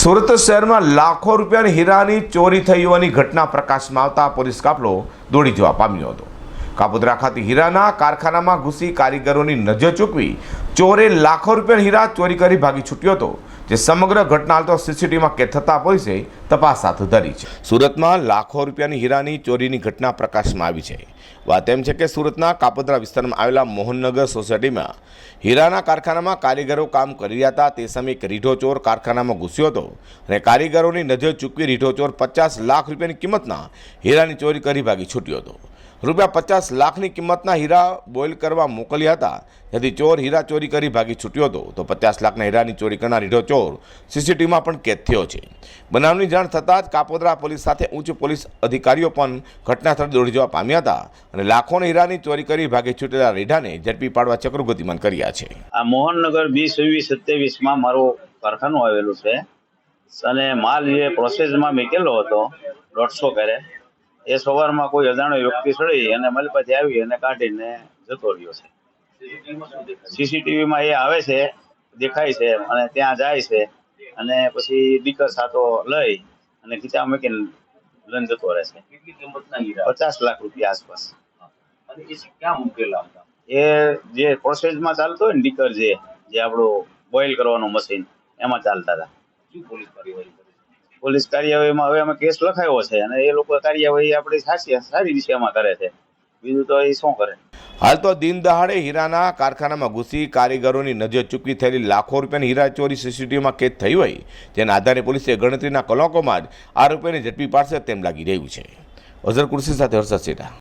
સુરત શહેરમાં લાખો રૂપિયાની હીરાની ચોરી થઈ હોવાની ઘટના પ્રકાશમાં આવતા પોલીસ કાફલો દોડી જવા પામ્યો હતો. કાપોદ્રા ખાતે હીરાના કારખાનામાં ઘૂસી કારીગરોની નજર ચૂકવી ચોરે લાખો રૂપિયાની હીરા ચોરી કરી ભાગી છૂટ્યો હતો. જે સમગ્ર ઘટના હાલ તો સીસીટીવીમાં કેદ થતા પોલીસે તપાસ હાથ ધરી છે. સુરતમાં લાખો રૂપિયાની હીરાની ચોરીની ઘટના પ્રકાશમાં આવી છે. વાત એમ છે કે સુરતના કાપોદ્રા વિસ્તારમાં આવેલા મોહનનગર સોસાયટીમાં હીરાના કારખાનામાં કારીગરો કામ કરી રહ્યા હતા. તે સમયે એક રીઢો ચોર કારખાનામાં ઘૂસ્યો હતો અને કારીગરોની નજર ચૂકવી રીઢો ચોર પચાસ લાખ રૂપિયાની કિંમતના હીરાની ચોરી કરી ભાગી છૂટ્યો હતો. રૂપિયા પચાસ લાખની કિંમતના હીરા બોઇલ કરવા મોકલ્યા હતા. જેથી ચોર હીરા ચોરી કરી ભાગી છૂટ્યો હતો. તો પચાસ લાખના હીરાની ચોરી કરનાર રીઢો ચોર સીસીટીવીમાં પણ કેદ થયો છે. બનાવની જાણ થતાં જ કાપોદરા પોલીસ સાથે ઉચ્ચ પોલીસ અધિકારીઓ પણ ઘટનાસ્થળે દોડી જવા પામ્યા હતા અને લાખોના હીરાની ચોરી કરી ભાગી છૂટેલા રીઢાને ઝડપી પાડવા ચક્રો ગતિમાન કર્યા છે. આ મોહનનગર બી વીસ સત્યાવીસમાં મારો કારખાનું આવેલું છે અને માલ જે પ્રોસેસમાં મેકેલો હતો દોઢસો કરે એ સવારમાં કોઈ અજાણ્યો વ્યક્તિ ચડી અને મારી પાસે આવી અને કાઢીને જતો રહ્યો છે. સીસીટીવીમાં એ આવે છે, દેખાય છે અને ત્યાં જાય છે અને પછી દીકર સાતો લઈ અને ખીચા મૂકીને લઈને જતો રહે છે. પચાસ લાખ રૂપિયા આસપાસ. એ જે પ્રોસેસમાં ચાલતો હોય ને ડીકર જે જે આપણું બોઇલ કરવાનું મશીન એમાં ચાલતા હતા. પોલીસ કાર્યવાહીમાં હવે અમે કેસ લખાયો છે અને એ લોકો કાર્યવાહી આપણી સાચી સારી દિશામાં કરે છે. બીજું તો એ શું કરે? હાલ તો દિન દહાડે હીરાના કારખાનામાં ઘૂસી કારીગરોની નજર ચૂકવી થયેલી લાખો રૂપિયાની હીરા ચોરી સીસીટીવીમાં કેદ થઈ હોય, જેના આધારે પોલીસે ગણતરીના કલાકોમાં જ આરોપીને ઝડપી પાડશે તેમ લાગી રહ્યું છે. અઝર કુર્સી સાથે હર્ષદ સેઠા